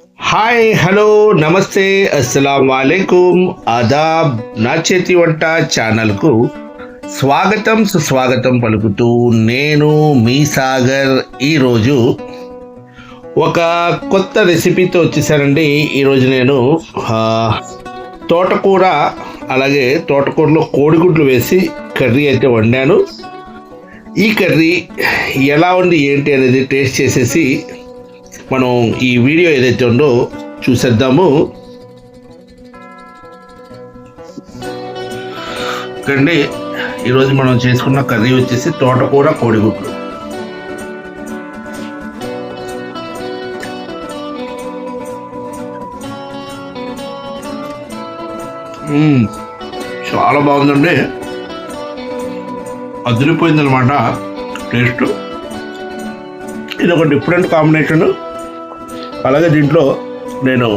Hi hello నమస్తే అస్సలం వాలేకుం ఆదాబ్ నా చేతి వంట ఛానల్కు స్వాగతం సుస్వాగతం పలుకుతూ నేను మీ సాగర్. ఈరోజు ఒక కొత్త రెసిపీతో వచ్చేసానండి. ఈరోజు నేను తోటకూర అలాగే తోటకూరలో కోడిగుడ్లు వేసి కర్రీ అయితే వండాను. ఈ కర్రీ ఎలా ఉంది ఏంటి అనేది టేస్ట్ చేసేసి మనం ఈ వీడియో ఏదైతే ఉందో చూసేద్దాము. ఇక్కడండి ఈరోజు మనం చేసుకున్న కర్రీ వచ్చేసి తోటకూర కోడిగుడ్లు. చాలా బాగుందండి. అదిరిపోయిందనమాట టేస్ట్. ఇది ఒక డిఫరెంట్ కాంబినేషన్. అలాగే దీంట్లో నేను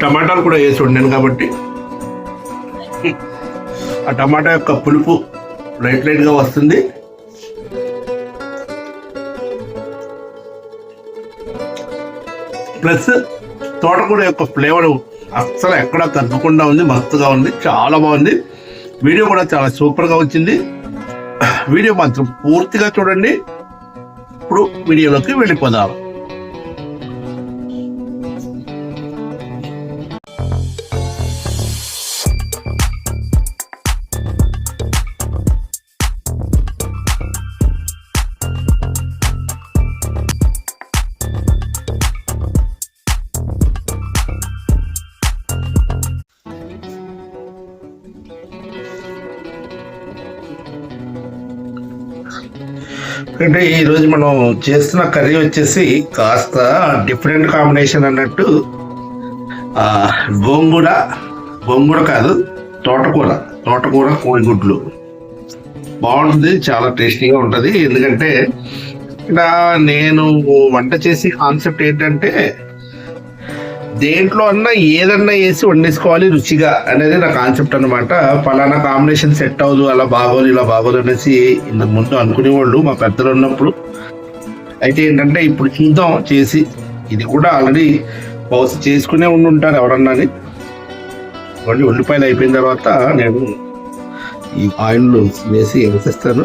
టమాటాలు కూడా వేసి ఉండాను కాబట్టి ఆ టమాటా యొక్క పులుపు లైట్ లైట్గా వస్తుంది. ప్లస్ తోటకూర యొక్క ఫ్లేవర్ అస్సలు ఎక్కడ తగ్గకుండా ఉంది మస్తుగా ఉంది చాలా బాగుంది. వీడియో కూడా చాలా సూపర్గా వచ్చింది. వీడియో మాత్రం పూర్తిగా చూడండి. ப்ரூ வீடியோவுக்கு வெளிப்பதாகும் అంటే ఈరోజు మనం చేస్తున్న కర్రీ వచ్చేసి కాస్త డిఫరెంట్ కాంబినేషన్ అన్నట్టు ఆ, గోంగూర గోంగూర కాదు తోటకూర తోటకూర కోడిగుడ్లు. బాగుంటుంది చాలా టేస్టీగా ఉంటుంది. ఎందుకంటే ఇక్కడ నేను వంట చేసే కాన్సెప్ట్ ఏంటంటే దేంట్లో అన్నా ఏదన్నా వేసి వండేసుకోవాలి రుచిగా అనేది నా కాన్సెప్ట్ అనమాట ఫలానా కాంబినేషన్ సెట్ అవ్వదు అలా బాగోదు ఇలా బాగోదు అనేసి ఇంతకు ముందు అనుకునేవాళ్ళు మా పెద్దలు ఉన్నప్పుడు. అయితే ఏంటంటే ఇప్పుడు చూద్దాం చేసి ఇది కూడా ఆల్రెడీ బహుశా చేసుకునే ఉండి ఉంటారు ఎవరన్నా అని. మళ్ళీ ఉల్లిపాయలు అయిపోయిన తర్వాత నేను ఈ ఆయిల్ వేసి వేసేస్తాను.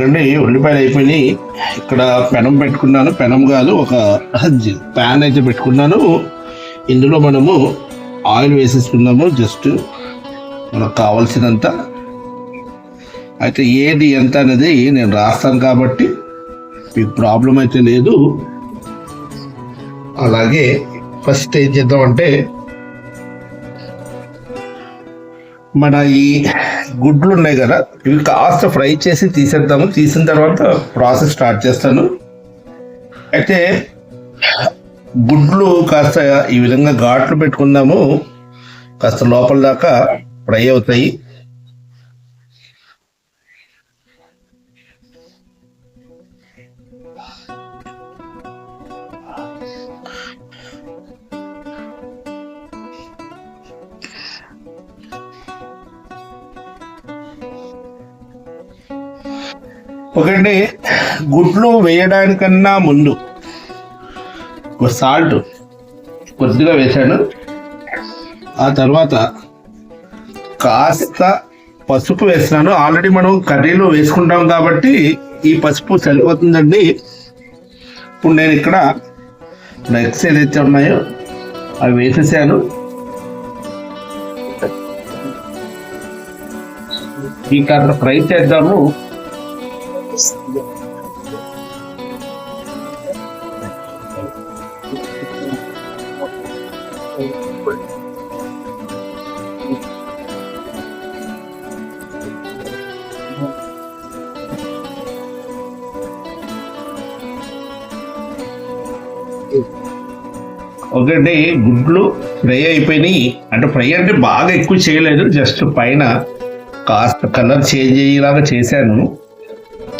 ఓకేండి ఉల్లిపాయలు అయిపోయినాయి. ఇక్కడ పెనం పెట్టుకున్నాను. పెనం కాదు ఒక ప్యాన్ అయితే పెట్టుకున్నాను. ఇందులో మనము ఆయిల్ వేసేసుకుందాము జస్ట్ మనకు కావాల్సినంత. అయితే ఏది ఎంత అనేది నేను రాస్తాను కాబట్టి మీకు ప్రాబ్లం అయితే లేదు. అలాగే ఫస్ట్ ఏం చేద్దామంటే మన ఈ గుడ్లు ఉన్నాయి కదా ఇవి కాస్త ఫ్రై చేసి తీసేద్దాము. తీసిన తర్వాత ప్రాసెస్ స్టార్ట్ చేస్తాను. అయితే గుడ్లు కాస్త ఈ విధంగా ఘాట్లు పెట్టుకుందాము. కాస్త లోపల దాకా ఫ్రై అవుతాయి. ఒకటి గుడ్లు వేయడానికన్నా ముందు ఒక సాల్ట్ కొద్దిగా వేశాను. ఆ తర్వాత కాస్త పసుపు వేస్తున్నాను. ఆల్రెడీ మనం కర్రీలో వేసుకుంటాం కాబట్టి ఈ పసుపు సరిపోతుందండి. ఇప్పుడు నేను ఇక్కడ నెక్స్ట్ ఏదైతే ఉన్నాయో అవి వేసేసాను. ఈ కర్ర ఫ్రై చేద్దాము. ఒకటి గుడ్లు ఫ్రై అయిపోయినాయి. అంటే ఫ్రై అంటే బాగా ఎక్కువ చేయలేదు జస్ట్ పైన కాస్త కలర్ చేంజ్ అయ్యేలాగా చేశాను.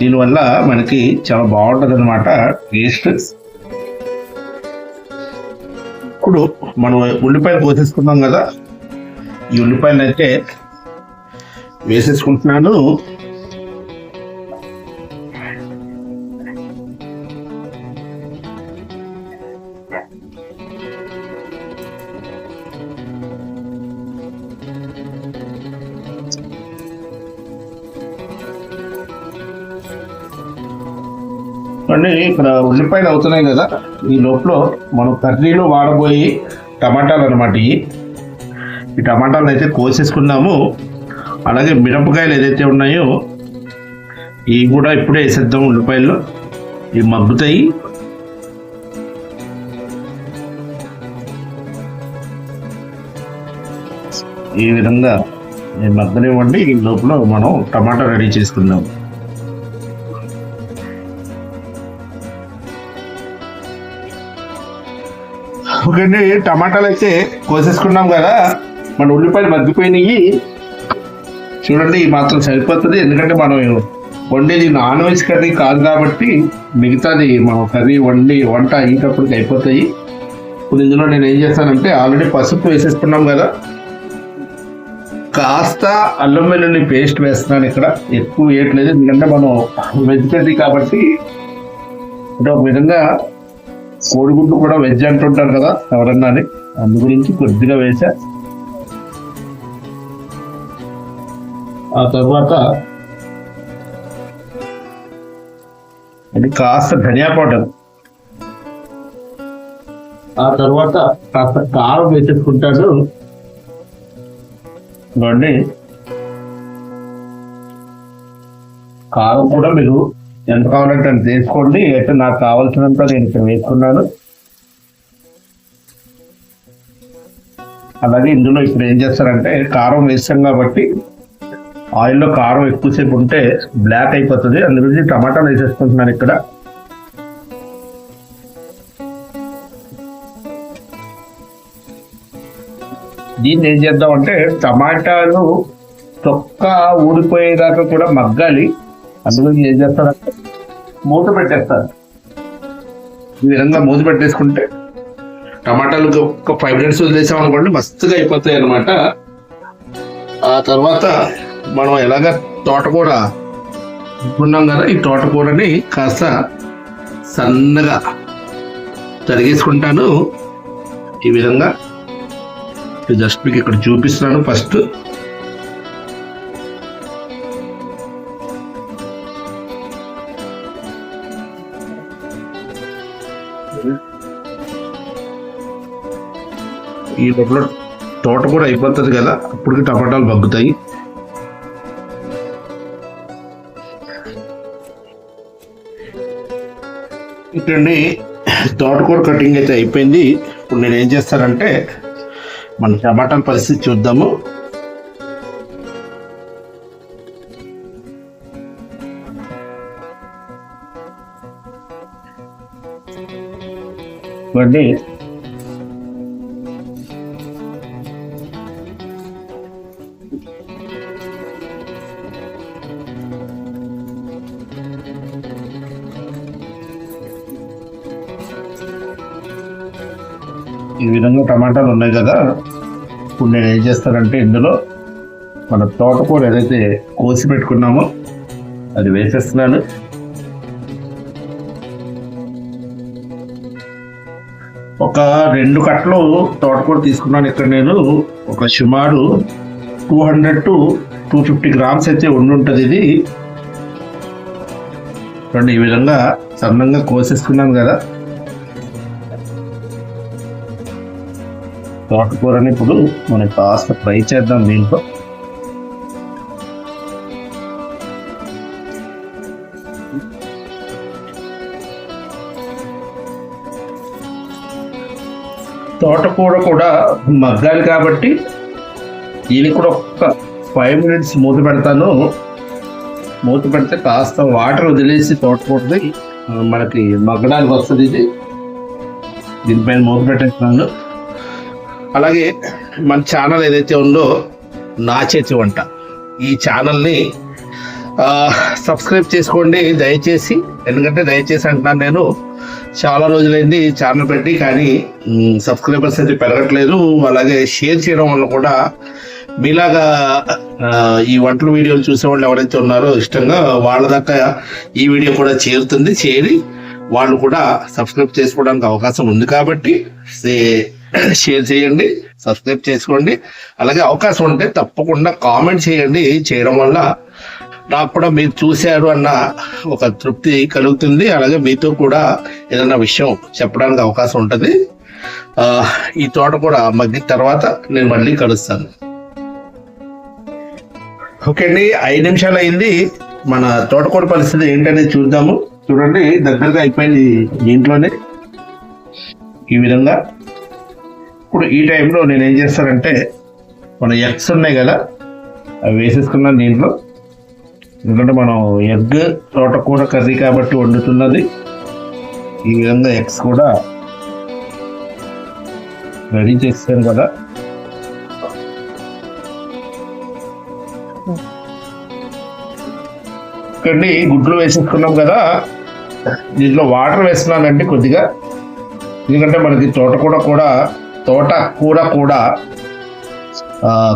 దీనివల్ల మనకి చాలా బాగుంటుంది అనమాట టేస్ట్. ఇప్పుడు మనం ఉల్లిపాయలు కోసేసుకున్నాం కదా ఈ ఉల్లిపాయలు అయితే వేసేసుకుంటున్నాను. అండి ఇక్కడ ఉల్లిపాయలు అవుతున్నాయి కదా. ఈ లోపల మనం కర్రీలో వాడబోయి టమాటాలు అనమాట ఇవి. ఈ టమాటాలు అయితే కోసేసుకున్నాము. అలాగే మిరపకాయలు ఏదైతే ఉన్నాయో ఇవి కూడా ఇప్పుడే వేసేద్దాం ఉల్లిపాయలు ఇవి మగ్గుతాయి. ఈ విధంగా మగ్గనివ్వండి. ఈ లోపల మనం టమాటా రెడీ చేసుకుందాం ఓకే అండి టమాటాలు అయితే కోసేసుకున్నాం కదా మన ఉల్లిపాయలు మగ్గిపోయినాయి. చూడండి మాత్రం సరిపోతుంది. ఎందుకంటే మనం వండేది నాన్ వెజ్ కర్రీ కాదు కాబట్టి మిగతాది మనం కర్రీ వండి వంట అయ్యేటప్పటికి అయిపోతాయి. ఇప్పుడు ఇందులో నేను ఏం చేస్తానంటే ఆల్రెడీ పసుపు వేసేసుకున్నాం కదా. కాస్త అల్లం వెల్లుల్లి పేస్ట్ వేస్తున్నాను ఇక్కడ. ఎక్కువ వేయట్లేదు. ఎందుకంటే మనం వెజ్ కర్రీ కాబట్టి అంటే ఒక విధంగా కోడిగుడ్డు కూడా వెజ్ అంటుంటారు కదా ఎవరన్నా అని. అందు గురించి కొద్దిగా వేసా ఆ తర్వాత అది కాస్త ధనియా పౌడర్. ఆ తర్వాత కాస్త కారం వేసేసుకుంటాడు. చూడండి కారం కూడా మీరు ఎంత కావాలంటే అంత వేసుకోండి. అయితే నాకు కావాల్సినంత నేను ఇక్కడ వేసుకున్నాను. అలాగే ఇందులో ఇప్పుడు ఏం చేస్తారంటే కారం వేస్తాం కాబట్టి ఆయిల్లో కారం ఎక్కువసేపు ఉంటే బ్లాక్ అయిపోతుంది. అందుగురించి టమాటాలు వేసేసుకుంటున్నాను ఇక్కడ. దీన్ని ఏం చేద్దాం అంటే టమాటాలు తొక్క ఊడిపోయేదాకా కూడా మగ్గాలి. అందులో ఏం చేస్తారంటే మూత పెట్టేస్తారు. ఈ విధంగా మూత పెట్టేసుకుంటే టమాటాలు ఒక ఫైవ్ మినిట్స్ వదిలేసాం అనుకోండి మస్తుగా అయిపోతాయి అనమాట ఆ తర్వాత మనం ఎలాగ తోటకూర ఉన్నాం కదా ఈ తోటకూరని కాస్త సన్నగా తరిగేసుకుంటాను. ఈ విధంగా జస్ట్ మీకు ఇక్కడ చూపిస్తున్నాను. ఫస్ట్ ఈ లోపల తోట కూడా అయిపోతుంది కదా అప్పటికి టమాటాలు బగ్గుతాయి ఇక్కడండి తోటకూర కటింగ్ అయితే అయిపోయింది. ఇప్పుడు నేను ఏం చేస్తానంటే మన టమాటాల పరిస్థితి చూద్దాము. ఇవ్వండి ఈ విధంగా టమాటాలు ఉన్నాయి కదా ఇప్పుడు నేను ఏం చేస్తానంటే ఇందులో మన తోటకూర ఏదైతే కోసి పెట్టుకున్నామో అది వేసేస్తున్నాను. ఒక రెండు కట్టలు తోటకూర తీసుకున్నాను ఇక్కడ నేను. ఒక సుమారు two hundred to two fifty grams అయితే ఉండి ఉంటుంది ఇది. చూడండి ఈ విధంగా సన్నంగా కోసేసుకున్నాను కదా. తోటకూరని ఇప్పుడు మనం కాస్త ఫ్రై చేద్దాం దీంట్లో. తోటకూర కూడా మగ్గాలి కాబట్టి దీనికి కూడా ఒక్క ఫైవ్ మినిట్స్ మూత పెడతాను. మూత పెడితే కాస్త వాటర్ వదిలేసి తోటకూరది మనకి మగ్గడానికి వస్తుంది ఇది. దీనిపైన మూత పెట్టేస్తున్నాను. అలాగే మన ఛానల్ ఏదైతే ఉందో నా చేతి వంట. ఈ ఛానల్ని సబ్స్క్రైబ్ చేసుకోండి దయచేసి. ఎందుకంటే దయచేసి అంటున్నాను నేను. చాలా రోజులైంది ఛానల్ పెట్టి కానీ సబ్స్క్రైబర్స్ అయితే పెరగట్లేదు. అలాగే షేర్ చేయడం వల్ల కూడా మీలాగా ఈ వంటల వీడియోలు చూసే వాళ్ళు ఎవరైతే ఉన్నారో ఇష్టంగా వాళ్ళ దాకా ఈ వీడియో కూడా చేరుతుంది చేరి వాళ్ళు కూడా సబ్స్క్రైబ్ చేసుకోవడానికి అవకాశం ఉంది కాబట్టి షేర్ చేయండి సబ్స్క్రైబ్ చేసుకోండి. అలాగే అవకాశం ఉంటే తప్పకుండా కామెంట్ చేయండి. చేయడం వల్ల నాకు కూడా మీరు చూశారు అన్న ఒక తృప్తి కలుగుతుంది. అలాగే మీతో కూడా ఏదైనా విషయం చెప్పడానికి అవకాశం ఉంటుంది. ఈ తోట కూడా మగ్గిన తర్వాత నేను మళ్ళీ కలుస్తాను. ఓకే అండి ఐదు నిమిషాలు అయింది. మన తోటకూర పరిస్థితి ఏంటనేది చూద్దాము. చూడండి దగ్గరగా అయిపోయింది దీంట్లోనే ఈ విధంగా. ఇప్పుడు ఈ టైంలో నేను ఏం చేస్తానంటే మన ఎగ్స్ ఉన్నాయి కదా అవి వేసేసుకున్నాను దీంట్లో. ఎందుకంటే మనం ఎగ్ తోటకూర కర్రీ కాబట్టి వండుతున్నది. ఈ విధంగా ఎగ్స్ కూడా రెడీ చేస్తాను కదా. ఇక్కడి గుడ్లు వేసేసుకున్నాం కదా. దీంట్లో వాటర్ వేస్తున్నానండి కొద్దిగా. ఎందుకంటే మనకి తోట కూడా కూడా తోట కూర కూడా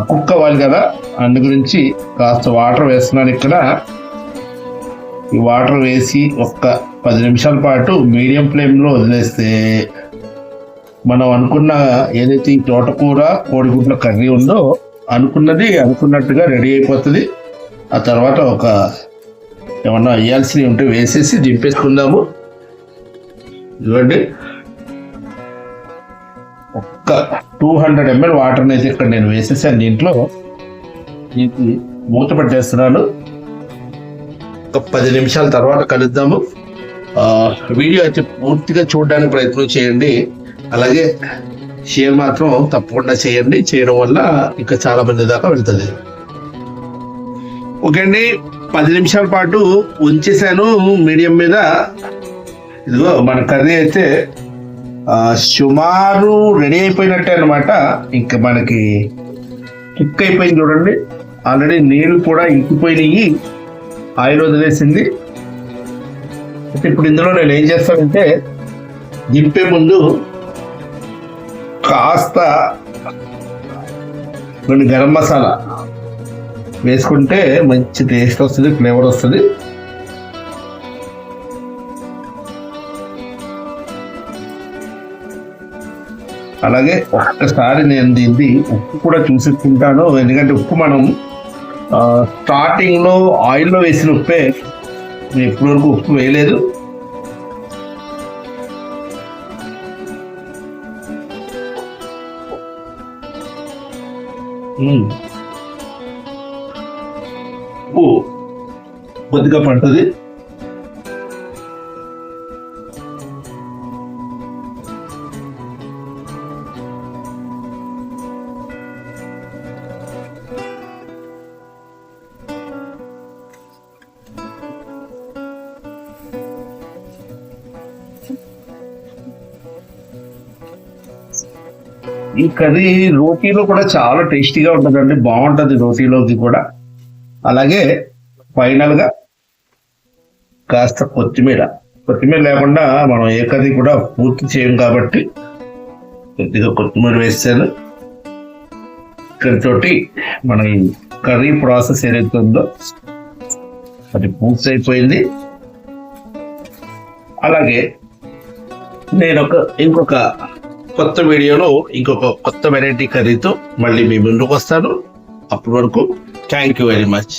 కుక్ అవ్వాలి కదా. అందు గురించి కాస్త వాటర్ వేస్తున్నాను ఇక్కడ. ఈ వాటర్ వేసి ఒక్క పది నిమిషాల పాటు మీడియం ఫ్లేమ్లో వదిలేస్తే మనం అనుకున్న ఏదైతే ఈ తోటకూర కోడిగుడ్ల కర్రీ ఉందో అనుకున్నది అనుకున్నట్టుగా రెడీ అయిపోతుంది. ఆ తర్వాత ఒక ఏమన్నా వేయాల్సినవి ఉంటే వేసేసి దింపేసుకుందాము. ఇదిగోండి. ఒక్క టూ హండ్రెడ్ ఎంఎల్ వాటర్ని అయితే ఇక్కడ నేను వేసేసాను దీంట్లో. దీనికి మూత పెట్టేస్తున్నాను ఒక పది నిమిషాల తర్వాత కలుద్దాము. వీడియో అయితే పూర్తిగా చూడడానికి ప్రయత్నం చేయండి. అలాగే షేర్ మాత్రం తప్పకుండా చేయండి. చేయడం వల్ల ఇంకా చాలా మంది దాకా వెళ్తుంది. ఓకే అండి పది నిమిషాల పాటు ఉంచేసాను మీడియం మీద. ఇదిగో మన కర్రీ అయితే సుమారు రెడీ అయిపోయినట్టే అనమాట ఇంకా మనకి కుక్ అయిపోయింది చూడండి. ఆల్రెడీ నీళ్ళు కూడా ఇంకిపోయినాయి. ఆయిల్ వదిలేసింది అయితే ఇప్పుడు ఇందులో నేను ఏం చేస్తానంటే దింపే ముందు కాస్త కొన్ని గరం మసాలా వేసుకుంటే మంచి టేస్ట్ వస్తుంది ఫ్లేవర్ వస్తుంది. అలాగే ఒక్కసారి నేను దీన్ని ఉప్పు కూడా చూసుకుంటాను. ఎందుకంటే ఉప్పు మనం స్టార్టింగ్లో స్టార్టింగ్లో ఆయిల్లో వేసిన ఉప్పే ఇప్పటి వరకు ఉప్పు వేయలేదు. ఉప్పు కొద్దిగా పడుతుంది. ఈ కర్రీ రోటీలో కూడా చాలా టేస్టీగా ఉంటుందండి. బాగుంటుంది రోటీలోకి కూడా. అలాగే ఫైనల్గా కాస్త కొత్తిమీర. కొత్తిమీర లేకుండా మనం ఏ కర్రీ కూడా పూర్తి చేయం కాబట్టి కొద్దిగా కొత్తిమీర వేస్తాను ఇక్కడితోటి మన ఈ కర్రీ ప్రాసెస్ ఏదైతే ఉందో అది పూర్తి అయిపోయింది అలాగే నేను ఒక ఇంకొక కొత్త వీడియోలో ఇంకొక కొత్త వెరైటీ కర్రీతో మళ్ళీ మీ ముందుకు వస్తాను. అప్పటి వరకు థ్యాంక్ యూ వెరీ మచ్